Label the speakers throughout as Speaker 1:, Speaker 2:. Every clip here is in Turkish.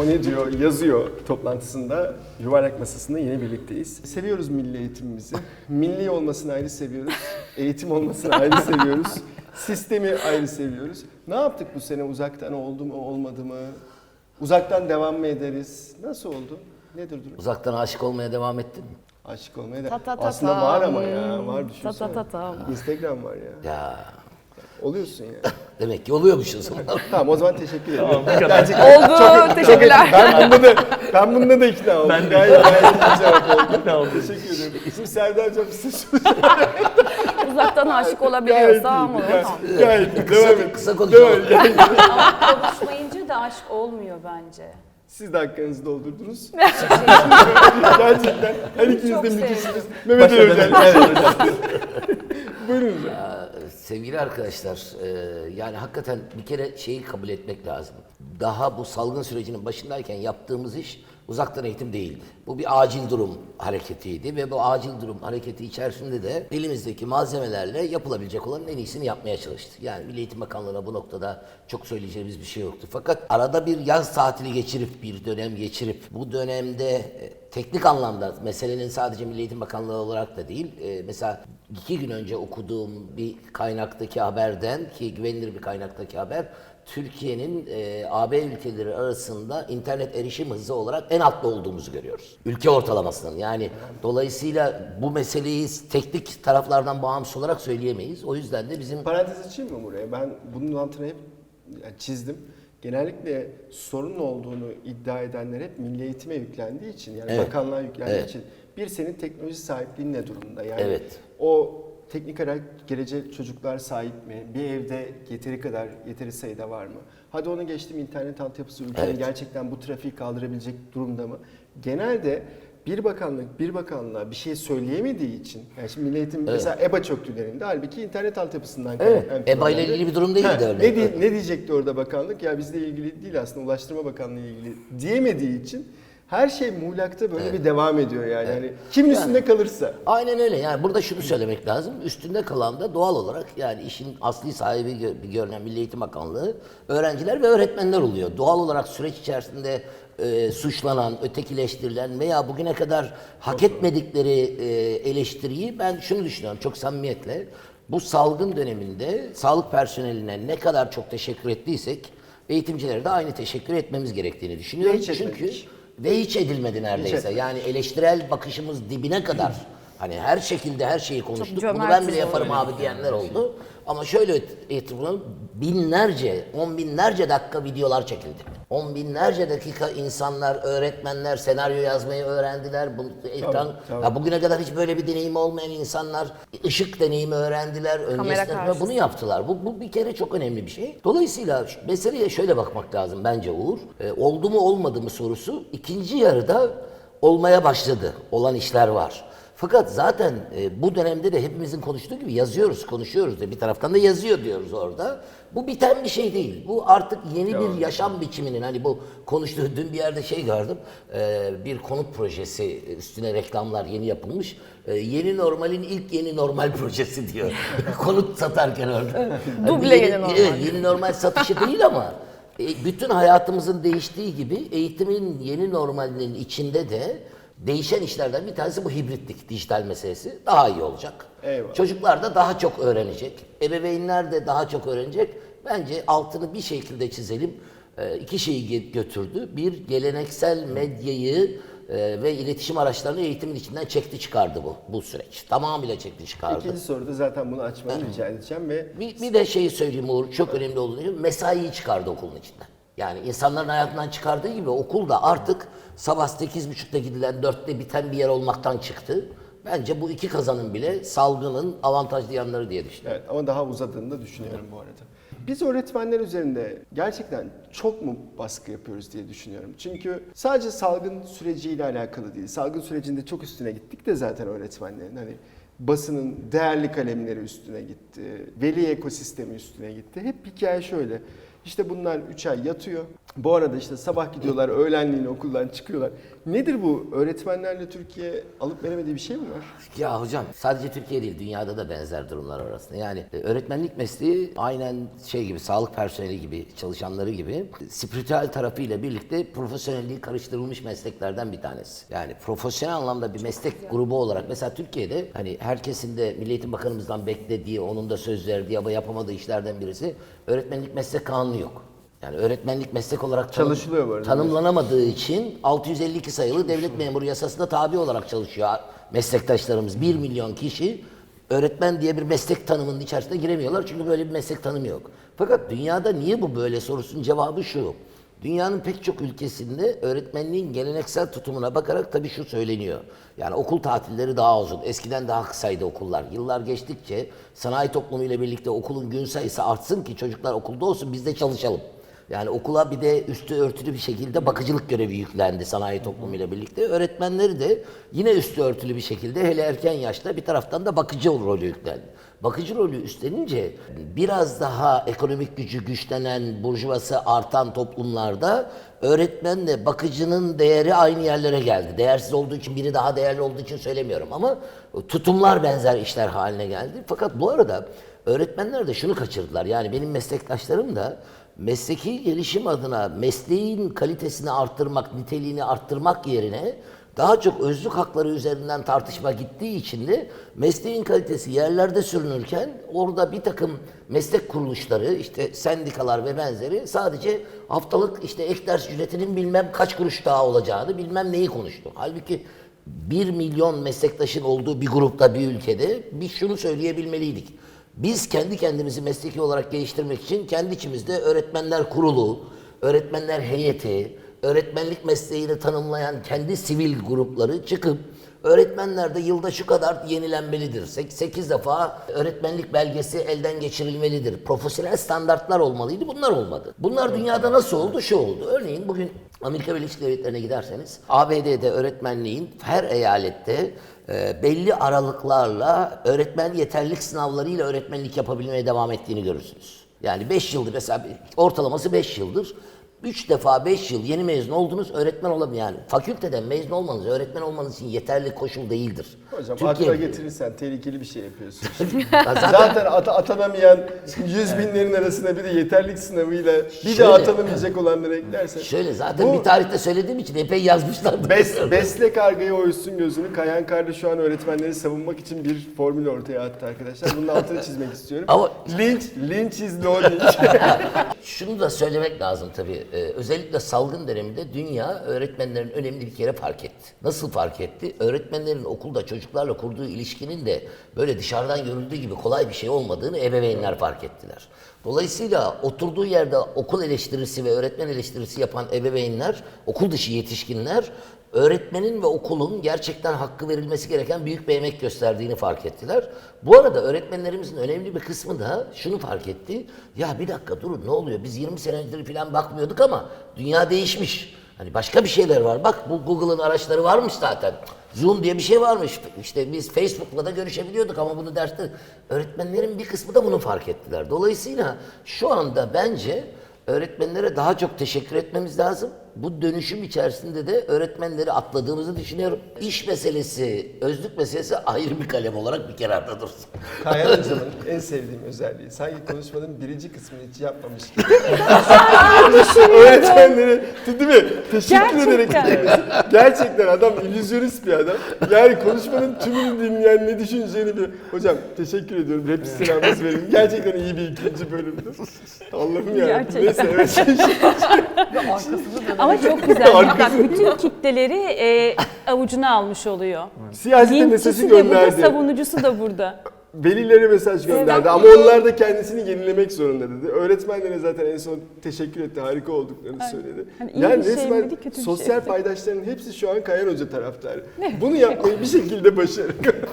Speaker 1: O ne diyor? Yazıyor toplantısında. Yuvarlak masasında yine birlikteyiz. Seviyoruz milli eğitimimizi. Milli olmasını ayrı seviyoruz. Eğitim olmasını ayrı seviyoruz. Sistemi ayrı seviyoruz. Ne yaptık bu sene? Uzaktan oldu mu, olmadı mı? Uzaktan devam mı ederiz? Nasıl oldu? Nedir durum?
Speaker 2: Uzaktan aşık olmaya devam ettin mi?
Speaker 1: Aşık olmaya da
Speaker 3: Ta ta ta
Speaker 1: aslında
Speaker 3: ta.
Speaker 1: var ama ya. Var
Speaker 3: Ta
Speaker 1: düşünsene.
Speaker 3: ta ta ta.
Speaker 1: Instagram var ya.
Speaker 2: Ya
Speaker 1: Oluyorsun ya.
Speaker 2: demek ki oluyormuşuz.
Speaker 1: tamam o zaman teşekkür ederim.
Speaker 4: Tamam, bu kadar.
Speaker 1: Gerçekten
Speaker 3: Oldu,
Speaker 1: çok-
Speaker 3: teşekkürler.
Speaker 1: Ben bunda da ben bunda da ikna oldum.
Speaker 4: Ben de.
Speaker 1: gayet, gayet iyi cevap oldu.
Speaker 4: İkna oldum.
Speaker 1: Teşekkür ederim. Şimdi Serdar Hocam söz
Speaker 3: Uzaktan aşık olabiliyorsa ama
Speaker 1: Gayet,
Speaker 3: tamam.
Speaker 1: gayet iyi.
Speaker 2: kısa,
Speaker 1: Devam et.
Speaker 2: kısa konuşalım.
Speaker 1: Devam et.
Speaker 5: Konuşmayınca da aşk olmuyor bence.
Speaker 1: Siz de hakkınızı doldurdunuz. Gerçekten her ikiniz de
Speaker 5: sevdim.
Speaker 1: müthişsiniz. Mehmet Ali Hocam.
Speaker 4: Hocam.
Speaker 1: Buyurun hocam.
Speaker 2: Sevgili arkadaşlar, e, yani hakikaten bir kere şeyi kabul etmek lazım. Daha bu salgın sürecinin başındayken yaptığımız iş uzaktan eğitim değildi. Bu bir acil durum hareketiydi ve bu acil durum hareketi içerisinde de elimizdeki malzemelerle yapılabilecek olanın en iyisini yapmaya çalıştık. Yani Milli Eğitim Bakanlığı'na bu noktada çok söyleyeceğimiz bir şey yoktu. Fakat arada bir yaz tatili geçirip, bir dönem geçirip bu dönemde e, teknik anlamda meselenin sadece Milli Eğitim Bakanlığı olarak da değil, e, mesela iki gün önce okuduğum bir kaynaktaki haberden ki güvenilir bir kaynaktaki haber, Türkiye'nin e, AB ülkeleri arasında internet erişim hızı olarak en altta olduğumuzu görüyoruz. Ülke ortalamasının yani dolayısıyla bu meseleyi teknik taraflardan bağımsız olarak söyleyemeyiz. O yüzden de bizim
Speaker 1: Parantez açayım mı buraya? Ben bunun altını hep çizdim. Genellikle sorun olduğunu iddia edenler hep milli eğitime yüklendiği için yani
Speaker 2: Evet.
Speaker 1: bakanlığa yüklendiği
Speaker 2: Evet.
Speaker 1: için bir senin teknoloji sahipliğin ne durumda? Yani
Speaker 2: Evet.
Speaker 1: o teknik olarak gelecek çocuklar sahip mi? Bir evde yeteri kadar yeteri sayıda var mı? Hadi onu geçtim internet altyapısı ülkenin
Speaker 2: Evet.
Speaker 1: gerçekten bu trafiği kaldırabilecek durumda mı? Genelde bir bakanlık bir bakanlığa bir şey söyleyemediği için yani şimdi Milli Eğitim mesela EBA çöktü döneminde halbuki internet altyapısından
Speaker 2: Evet, EBA ile ilgili bir durum değildi
Speaker 1: Ha,
Speaker 2: örneğin.
Speaker 1: Ne, diye- ne diyecekti orada bakanlık? Ya bizle ilgili değil aslında Ulaştırma Bakanlığı ile ilgili diyemediği için her şey muğlakta böyle bir devam ediyor yani. Hani kimin üstünde kalırsa.
Speaker 2: Aynen öyle. Yani burada şunu söylemek lazım. Üstünde kalan da doğal olarak yani işin asli sahibi gö- bir görünen Milli Eğitim Bakanlığı öğrenciler ve öğretmenler oluyor. Doğal olarak süreç içerisinde e, suçlanan, ötekileştirilen veya bugüne kadar hak etmedikleri e, eleştiriyi ben şunu düşünüyorum çok samimiyetle. Bu salgın döneminde sağlık personeline ne kadar çok teşekkür ettiysek eğitimcilere de aynı teşekkür etmemiz gerektiğini düşünüyorum.
Speaker 1: Hiç
Speaker 2: Çünkü. Ve hiç edilmedi neredeyse.
Speaker 1: etmedik.
Speaker 2: Yani eleştirel bakışımız dibine kadar. Hani her şekilde her şeyi konuştuk. Bunu ben bile yaparım abi diyenler oldu. Ama şöyle etrafına binlerce, on binlerce dakika videolar çekildi. On binlerce dakika insanlar, öğretmenler senaryo yazmayı öğrendiler. Bu ekran,
Speaker 1: tabii.
Speaker 2: Ya bugüne kadar hiç böyle bir deneyimi olmayan insanlar ışık deneyimi öğrendiler. Öncesinde bunu yaptılar. Bu, bu bir kere çok önemli bir şey. Dolayısıyla meseleye şöyle bakmak lazım bence Uğur. E, oldu mu olmadı mı sorusu ikinci yarıda olmaya başladı. Olan işler var. Fakat zaten e, bu dönemde de hepimizin konuştuğu gibi yazıyoruz, konuşuyoruz da bir taraftan da yazıyor diyoruz orada. Bu biten bir şey değil. Bu artık yeni bir yaşam biçiminin hani bu konuştuğu dün bir yerde şey gördüm. e, bir konut projesi üstüne reklamlar yeni yapılmış. E, yeni normalin ilk yeni normal projesi diyor. konut satarken orada.
Speaker 3: Duble
Speaker 2: Hani
Speaker 3: yeni normal.
Speaker 2: Evet, yeni normal satışı değil ama e, bütün hayatımızın değiştiği gibi eğitimin yeni normalinin içinde de değişen işlerden bir tanesi bu hibritlik, dijital meselesi daha iyi olacak.
Speaker 1: Eyvallah.
Speaker 2: Çocuklar da daha çok öğrenecek. Ebeveynler de daha çok öğrenecek. Bence altını bir şekilde çizelim. E, iki şeyi götürdü. Bir, geleneksel medyayı e, ve iletişim araçlarını eğitimin içinden çekti çıkardı bu bu süreç. Tamamıyla çekti çıkardı.
Speaker 1: İkinci soruda zaten bunu açmanı rica edeceğim ve
Speaker 2: Bir, bir de şeyi söyleyeyim Uğur, çok önemli olduğunu düşünüyorum. Mesaiyi çıkardı okulun içinden. Yani insanların hayatından çıkardığı gibi okul da artık sabah 8.30'da gidilen 4'te biten bir yer olmaktan çıktı. Bence bu iki kazanım bile salgının avantajlı yanları diye düşünüyorum.
Speaker 1: Evet ama daha uzadığını da düşünüyorum bu arada. Biz öğretmenler üzerinde gerçekten çok mu baskı yapıyoruz diye düşünüyorum. Çünkü sadece salgın süreciyle alakalı değil. Salgın sürecinde çok üstüne gittik de zaten öğretmenlerin. Hani basının değerli kalemleri üstüne gitti. Veli ekosistemi üstüne gitti. Hep hikaye şöyle. İşte bunlar 3 ay yatıyor. Bu arada işte sabah gidiyorlar, öğlenliğin okuldan çıkıyorlar. Nedir bu? Öğretmenlerle Türkiye alıp veremediği bir şey mi var?
Speaker 2: Ya hocam sadece Türkiye değil dünyada da benzer durumlar arasında. Yani e, öğretmenlik mesleği aynen şey gibi sağlık personeli gibi çalışanları gibi spiritüel tarafıyla birlikte profesyonelliği karıştırılmış mesleklerden bir tanesi. Yani profesyonel anlamda bir meslek grubu olarak mesela Türkiye'de hani herkesin de Milli Eğitim Bakanımızdan beklediği, onun da söz verdiği ama yapamadığı işlerden birisi öğretmenlik meslek kanunu yok. Yani öğretmenlik meslek olarak tanım-
Speaker 1: Çalışılıyor arada.
Speaker 2: tanımlanamadığı için 652 sayılı devlet memuru yasasına tabi olarak çalışıyor meslektaşlarımız. 1 milyon kişi öğretmen diye bir meslek tanımının içerisine giremiyorlar çünkü böyle bir meslek tanımı yok. Fakat dünyada niye bu böyle sorusunun cevabı şu. Dünyanın pek çok ülkesinde öğretmenliğin geleneksel tutumuna bakarak tabii şu söyleniyor. Yani okul tatilleri daha uzun. Eskiden daha kısaydı okullar. Yıllar geçtikçe sanayi toplumu ile birlikte okulun gün sayısı artsın ki çocuklar okulda olsun biz de çalışalım. Yani okula bir de üstü örtülü bir şekilde bakıcılık görevi yüklendi sanayi toplumuyla birlikte. Öğretmenleri de yine üstü örtülü bir şekilde hele erken yaşta bir taraftan da bakıcı rolü yüklendi. Bakıcı rolü üstlenince biraz daha ekonomik gücü güçlenen, burjuvası artan toplumlarda öğretmenle bakıcının değeri aynı yerlere geldi. Değersiz olduğu için biri daha değerli olduğu için söylemiyorum ama tutumlar benzer işler haline geldi. Fakat bu arada öğretmenler de şunu kaçırdılar. Yani benim meslektaşlarım da mesleki gelişim adına mesleğin kalitesini arttırmak, niteliğini arttırmak yerine daha çok özlük hakları üzerinden tartışma gittiği için de mesleğin kalitesi yerlerde sürünürken orada bir takım meslek kuruluşları işte sendikalar ve benzeri sadece haftalık işte ek ders ücretinin bilmem kaç kuruş daha olacağını bilmem neyi konuştu. Halbuki 1 milyon meslektaşın olduğu bir grupta bir ülkede biz şunu söyleyebilmeliydik. Biz kendi kendimizi mesleki olarak geliştirmek için kendi içimizde öğretmenler kurulu, öğretmenler heyeti, öğretmenlik mesleğini tanımlayan kendi sivil grupları çıkıp öğretmenler de yılda şu kadar yenilenmelidir. 8 defa öğretmenlik belgesi elden geçirilmelidir. Profesyonel standartlar olmalıydı. Bunlar olmadı. Bunlar dünyada nasıl oldu? Şu oldu. Örneğin bugün Amerika Birleşik Devletleri'ne giderseniz ABD'de öğretmenliğin her eyalette e, belli aralıklarla öğretmen yeterlilik sınavlarıyla öğretmenlik yapabilmeye devam ettiğini görürsünüz. Yani 5 yıldır mesela ortalaması 5 yıldır. 3 defa 5 yıl yeni mezun oldunuz öğretmen olabilir. Yani fakülteden mezun olmanız öğretmen olmanız için yeterli koşul değildir.
Speaker 1: Hocam
Speaker 2: Türkiye-
Speaker 1: akla getirirsen tehlikeli bir şey yapıyorsun.
Speaker 2: Zaten
Speaker 1: Zaten ata- atanamayan yüz binlerin arasına bir de yeterlik sınavıyla bir de
Speaker 2: Şöyle-
Speaker 1: atanamayacak olanları eklersen.
Speaker 2: şöyle zaten
Speaker 1: Bu-
Speaker 2: bir tarihte söylediğim için epey yazmışlardı.
Speaker 1: Bes, besle kargayı oysun gözünü. Kayan kardeş şu an öğretmenleri savunmak için bir formül ortaya attı arkadaşlar. Bunun altını çizmek istiyorum.
Speaker 2: Ama-
Speaker 1: Lynch, lynch is no lynch.
Speaker 2: Şunu da söylemek lazım tabii. Ee, özellikle salgın döneminde dünya öğretmenlerin önemli bir kere fark etti. Nasıl fark etti? Öğretmenlerin okulda çocuklarla kurduğu ilişkinin de böyle dışarıdan görüldüğü gibi kolay bir şey olmadığını ebeveynler fark ettiler. Dolayısıyla oturduğu yerde okul eleştirisi ve öğretmen eleştirisi yapan ebeveynler, okul dışı yetişkinler öğretmenin ve okulun gerçekten hakkı verilmesi gereken büyük bir emek gösterdiğini fark ettiler. Bu arada öğretmenlerimizin önemli bir kısmı da şunu fark etti. Ya bir dakika durun ne oluyor? Biz 20 senedir falan bakmıyorduk ama dünya değişmiş. Hani başka bir şeyler var. Bak bu Google'ın araçları varmış zaten. Zoom diye bir şey varmış. İşte biz Facebook'la da görüşebiliyorduk ama bunu derste öğretmenlerin bir kısmı da bunu fark ettiler. Dolayısıyla şu anda bence öğretmenlere daha çok teşekkür etmemiz lazım. Bu dönüşüm içerisinde de öğretmenleri atladığımızı düşünüyorum. İş meselesi, özlük meselesi ayrı bir kalem olarak bir kenarda dursun.
Speaker 1: Kayan hocamın en sevdiğim özelliği. Sanki konuşmanın birinci kısmını hiç yapmamış gibi. Öğretmenlere değil mi? Teşekkür ederek
Speaker 3: Gerçekten.
Speaker 1: adam illüzyonist bir adam. Yani konuşmanın tümünü dinleyen ne düşüneceğini bir... Hocam teşekkür ediyorum. Hep selamınızı verin. Gerçekten iyi bir ikinci bölümdü. Allah'ım ya.
Speaker 3: Gerçekten.
Speaker 1: Neyse evet.
Speaker 3: Ama çok güzel. Bak bütün kitleleri e, avucuna almış oluyor.
Speaker 1: Siyasete mesajı
Speaker 3: Dinçisi de burada,
Speaker 1: gönderdi.
Speaker 3: savunucusu da burada.
Speaker 1: Velilere mesaj gönderdi ama onlar da kendisini yenilemek zorunda dedi. Öğretmenlere zaten en son teşekkür etti, harika olduklarını söyledi.
Speaker 3: Hani iyi
Speaker 1: yani
Speaker 3: bir şey
Speaker 1: resmen
Speaker 3: miydi, kötü bir şey
Speaker 1: sosyal
Speaker 3: miydi?
Speaker 1: paydaşların hepsi şu an Kayan Hoca taraftarı. Bunu yapmayı bir şekilde başarık.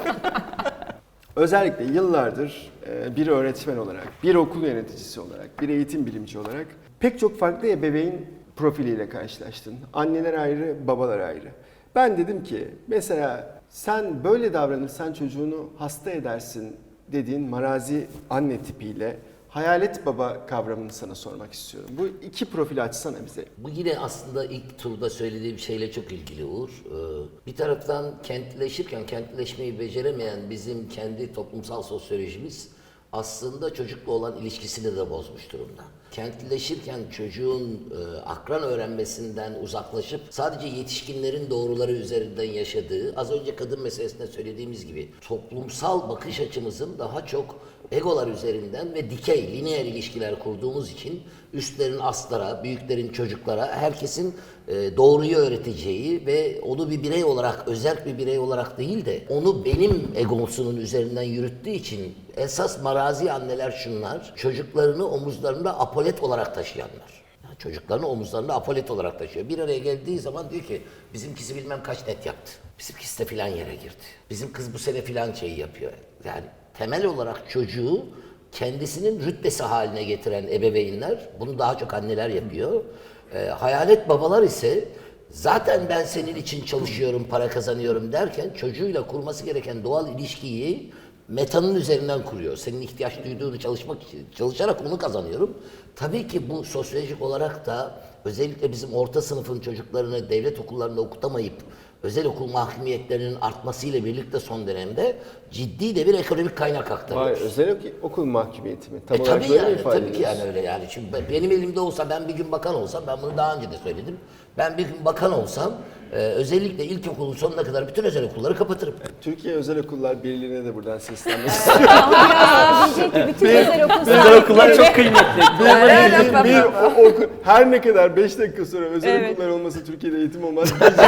Speaker 1: Özellikle yıllardır e, bir öğretmen olarak, bir okul yöneticisi olarak, bir eğitim bilimci olarak pek çok farklı ebeveyn profiliyle karşılaştın. Anneler ayrı, babalar ayrı. Ben dedim ki mesela sen böyle davranırsan çocuğunu hasta edersin dediğin marazi anne tipiyle Hayalet baba kavramını sana sormak istiyorum. Bu iki profili açsana bize.
Speaker 2: Bu yine aslında ilk turda söylediğim şeyle çok ilgili Uğur. Ee, Bir taraftan kentleşirken kentleşmeyi beceremeyen bizim kendi toplumsal sosyolojimiz aslında çocukla olan ilişkisini de bozmuş durumda. Kentleşirken çocuğun e, akran öğrenmesinden uzaklaşıp sadece yetişkinlerin doğruları üzerinden yaşadığı, az önce kadın meselesinde söylediğimiz gibi toplumsal bakış açımızın daha çok egolar üzerinden ve dikey, lineer ilişkiler kurduğumuz için üstlerin aslara, büyüklerin çocuklara, herkesin doğruyu öğreteceği ve onu bir birey olarak, özel bir birey olarak değil de onu benim egosunun üzerinden yürüttüğü için esas marazi anneler şunlar, çocuklarını omuzlarında apolet olarak taşıyanlar. Yani çocuklarını omuzlarında apolet olarak taşıyor. Bir araya geldiği zaman diyor ki bizimkisi bilmem kaç net yaptı. Bizimkisi de filan yere girdi. Bizim kız bu sene filan şeyi yapıyor. Yani temel olarak çocuğu kendisinin rütbesi haline getiren ebeveynler, bunu daha çok anneler yapıyor. Ee, hayalet babalar ise zaten ben senin için çalışıyorum, para kazanıyorum derken çocuğuyla kurması gereken doğal ilişkiyi metanın üzerinden kuruyor. Senin ihtiyaç duyduğunu çalışmak için, çalışarak onu kazanıyorum. Tabii ki bu sosyolojik olarak da özellikle bizim orta sınıfın çocuklarını devlet okullarında okutamayıp özel okul mahkumiyetlerinin artmasıyla birlikte son dönemde ciddi de bir ekonomik kaynak aktarıyoruz.
Speaker 1: özel ok- okul mahkumiyeti mi? Tam
Speaker 2: E
Speaker 1: olarak
Speaker 2: tabii yani,
Speaker 1: ifade
Speaker 2: tabii ki
Speaker 1: ediyorsun?
Speaker 2: yani öyle yani. Ben- benim elimde olsa, ben bir gün bakan olsam, ben bunu daha önce de söyledim. Ben bir gün bakan olsam, e, özellikle ilkokulun sonuna kadar bütün özel okulları kapatırım.
Speaker 1: Türkiye Özel Okullar Birliği'ne de buradan seslenmek
Speaker 5: Diyecek ki bütün özel okul
Speaker 4: Özel okullar çok kıymetli.
Speaker 1: bir, bir o- oku- her ne kadar 5 dakika sonra özel
Speaker 3: Evet.
Speaker 1: okullar olmasa Türkiye'de eğitim olmaz diyecek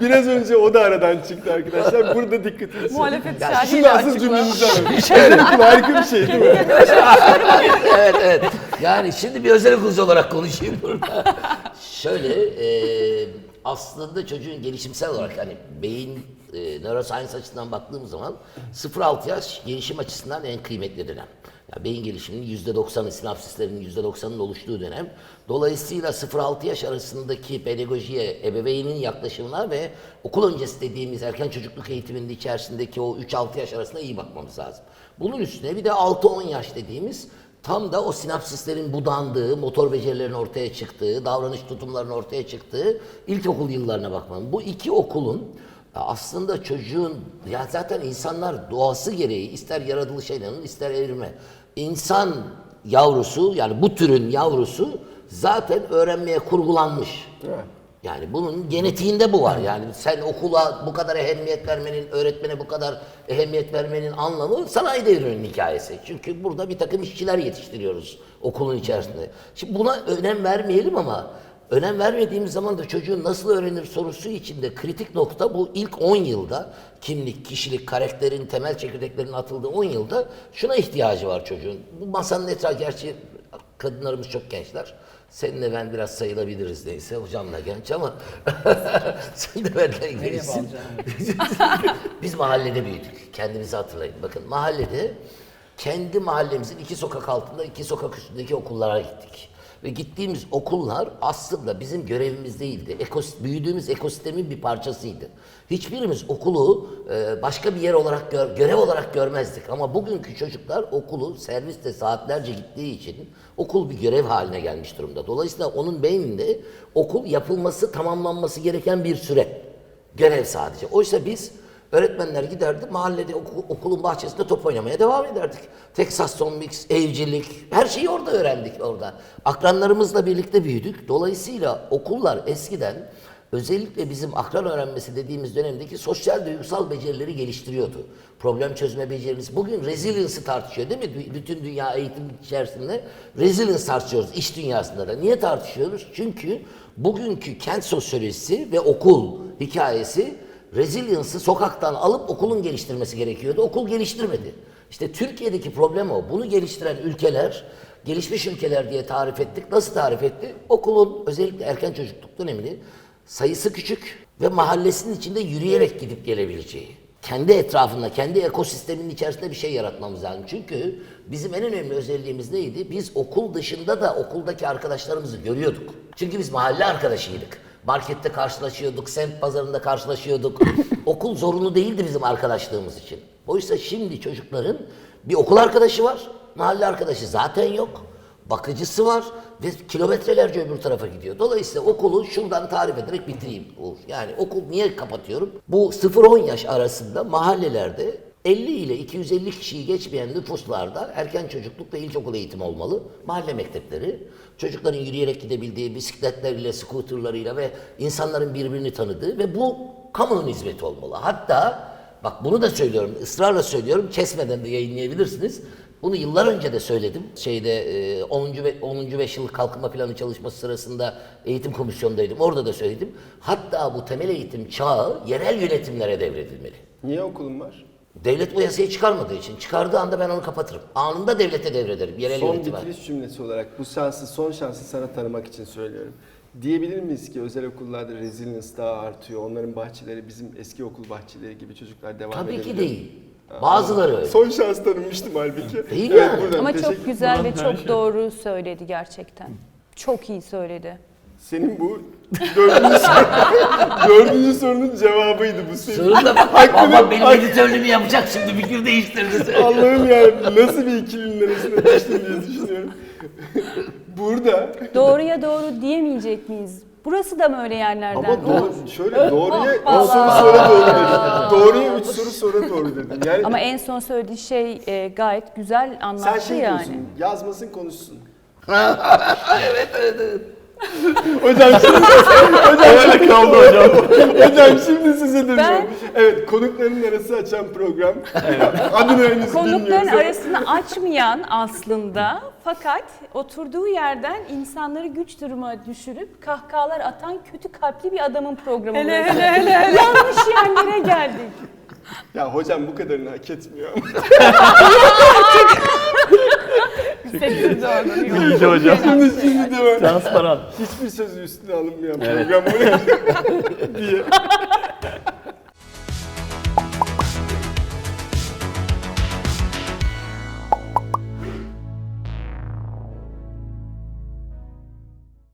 Speaker 1: Biraz önce o da aradan çıktı arkadaşlar. Burada dikkatinizi
Speaker 3: Muhalefet
Speaker 1: Şimdi asıl
Speaker 3: açıkla.
Speaker 1: cümlemizi alalım. Özel okul harika bir şey değil mi?
Speaker 2: evet evet. Yani şimdi bir özel okulcu olarak konuşayım burada. Şöyle e, aslında çocuğun gelişimsel olarak hani beyin e, neuroscience açısından baktığımız zaman 0-6 yaş gelişim açısından en kıymetli dönem. Yani beyin gelişiminin %90'ı, sinapsislerinin %90'ının oluştuğu dönem. Dolayısıyla 0-6 yaş arasındaki pedagojiye, ebeveynin yaklaşımına ve okul öncesi dediğimiz erken çocukluk eğitiminin içerisindeki o 3-6 yaş arasında iyi bakmamız lazım. Bunun üstüne bir de 6-10 yaş dediğimiz Tam da o sinapsislerin budandığı, motor becerilerin ortaya çıktığı, davranış tutumlarının ortaya çıktığı ilkokul yıllarına bakmam. Bu iki okulun aslında çocuğun, ya zaten insanlar doğası gereği ister yaratılışa inanın ister evrime. İnsan yavrusu yani bu türün yavrusu zaten öğrenmeye kurgulanmış. Yani bunun genetiğinde bu var. Yani sen okula bu kadar ehemmiyet vermenin, öğretmene bu kadar ehemmiyet vermenin anlamı sanayi devrinin hikayesi. Çünkü burada bir takım işçiler yetiştiriyoruz okulun içerisinde. Şimdi buna önem vermeyelim ama önem vermediğimiz zaman da çocuğun nasıl öğrenir sorusu içinde kritik nokta bu ilk 10 yılda kimlik, kişilik, karakterin temel çekirdeklerinin atıldığı 10 yılda şuna ihtiyacı var çocuğun. Bu masanın etrafı gerçi kadınlarımız çok gençler. Seninle ben biraz sayılabiliriz neyse. Hocam da genç ama sen de benden gençsin. Biz mahallede büyüdük. Kendimizi hatırlayın. Bakın mahallede kendi mahallemizin iki sokak altında, iki sokak üstündeki okullara gittik. Ve gittiğimiz okullar aslında bizim görevimiz değildi. Ekos, büyüdüğümüz ekosistemin bir parçasıydı. Hiçbirimiz okulu e, başka bir yer olarak, gör- görev olarak görmezdik. Ama bugünkü çocuklar okulu serviste saatlerce gittiği için okul bir görev haline gelmiş durumda. Dolayısıyla onun beyninde okul yapılması, tamamlanması gereken bir süre. Görev sadece. Oysa biz öğretmenler giderdi mahallede oku- okulun bahçesinde top oynamaya devam ederdik. Texas Son evcilik her şeyi orada öğrendik orada. Akranlarımızla birlikte büyüdük. Dolayısıyla okullar eskiden özellikle bizim akran öğrenmesi dediğimiz dönemdeki sosyal duygusal becerileri geliştiriyordu. Problem çözme becerimiz. Bugün resilience'ı tartışıyor değil mi? Bütün dünya eğitim içerisinde resilience tartışıyoruz iş dünyasında da. Niye tartışıyoruz? Çünkü bugünkü kent sosyolojisi ve okul hikayesi resilience'ı sokaktan alıp okulun geliştirmesi gerekiyordu. Okul geliştirmedi. İşte Türkiye'deki problem o. Bunu geliştiren ülkeler, gelişmiş ülkeler diye tarif ettik. Nasıl tarif etti? Okulun özellikle erken çocukluk dönemini sayısı küçük ve mahallesinin içinde yürüyerek gidip gelebileceği. Kendi etrafında, kendi ekosisteminin içerisinde bir şey yaratmamız lazım. Çünkü bizim en önemli özelliğimiz neydi? Biz okul dışında da okuldaki arkadaşlarımızı görüyorduk. Çünkü biz mahalle arkadaşıydık. Markette karşılaşıyorduk, semt pazarında karşılaşıyorduk. Okul zorunlu değildi bizim arkadaşlığımız için. Oysa şimdi çocukların bir okul arkadaşı var, Mahalle arkadaşı zaten yok. Bakıcısı var ve kilometrelerce öbür tarafa gidiyor. Dolayısıyla okulu şuradan tarif ederek bitireyim Uğur. Yani okul niye kapatıyorum? Bu 0-10 yaş arasında mahallelerde 50 ile 250 kişiyi geçmeyen nüfuslarda erken çocukluk ve ilkokul eğitimi olmalı. Mahalle mektepleri, çocukların yürüyerek gidebildiği bisikletleriyle, skuterlarıyla ve insanların birbirini tanıdığı ve bu kamunun hizmeti olmalı. Hatta bak bunu da söylüyorum, ısrarla söylüyorum, kesmeden de yayınlayabilirsiniz. Bunu yıllar önce de söyledim. Şeyde e, 10. ve 10. 5 yıllık kalkınma planı çalışması sırasında eğitim komisyonundaydım. Orada da söyledim. Hatta bu temel eğitim çağı yerel yönetimlere devredilmeli.
Speaker 1: Niye okulun var?
Speaker 2: Devlet bu yasayı çıkarmadığı için çıkardığı anda ben onu kapatırım. Anında devlete devrederim. Yerel
Speaker 1: Son
Speaker 2: yönetime.
Speaker 1: bitiriş cümlesi olarak bu şansı, son şansı sana tanımak için söylüyorum. Diyebilir miyiz ki özel okullarda resilience daha artıyor, onların bahçeleri bizim eski okul bahçeleri gibi çocuklar devam
Speaker 2: Tabii
Speaker 1: edebiliyor?
Speaker 2: ki değil. Bazıları öyle.
Speaker 1: Son şans tanımıştım halbuki.
Speaker 2: Değil
Speaker 1: evet,
Speaker 2: yani.
Speaker 3: Ama çok güzel ve çok doğru söyledi gerçekten. Çok iyi söyledi.
Speaker 1: Senin bu dördüncü, sor- dördüncü sorunun cevabıydı bu senin.
Speaker 2: Sonunda bak babam benim editörlüğümü yapacak şimdi fikir değiştirdi.
Speaker 1: Allah'ım ya nasıl bir ikilinin arasına düştüm diye düşünüyorum. Burada
Speaker 3: Doğruya doğru diyemeyecek miyiz? Burası da mı öyle yerlerden?
Speaker 1: ama doğru, şöyle doğruya üç soru sonra doğru dedim. Doğruya üç soru sonra doğru dedim. Yani
Speaker 3: Ama en son söylediği şey e, gayet güzel
Speaker 1: sen
Speaker 3: anlattı
Speaker 1: şey
Speaker 3: yani.
Speaker 1: diyorsun, yazmasın konuşsun.
Speaker 2: evet evet evet.
Speaker 1: Hocam şimdi hocam öyle kaldı hocam. hocam şimdi size dönüyorum.
Speaker 3: Ben-
Speaker 1: Evet konukların arası açan program. Adını henüz
Speaker 3: Konukların arasını açmayan aslında fakat oturduğu yerden insanları güç duruma düşürüp kahkahalar atan kötü kalpli bir adamın programı burası. Yanlış yerlere geldik.
Speaker 1: Ya hocam bu kadarını hak etmiyor ama.
Speaker 4: İyice hocam.
Speaker 1: şimdi, şimdi de ben
Speaker 4: Transparan.
Speaker 1: hiçbir sözü üstüne alınmayan program bu diye.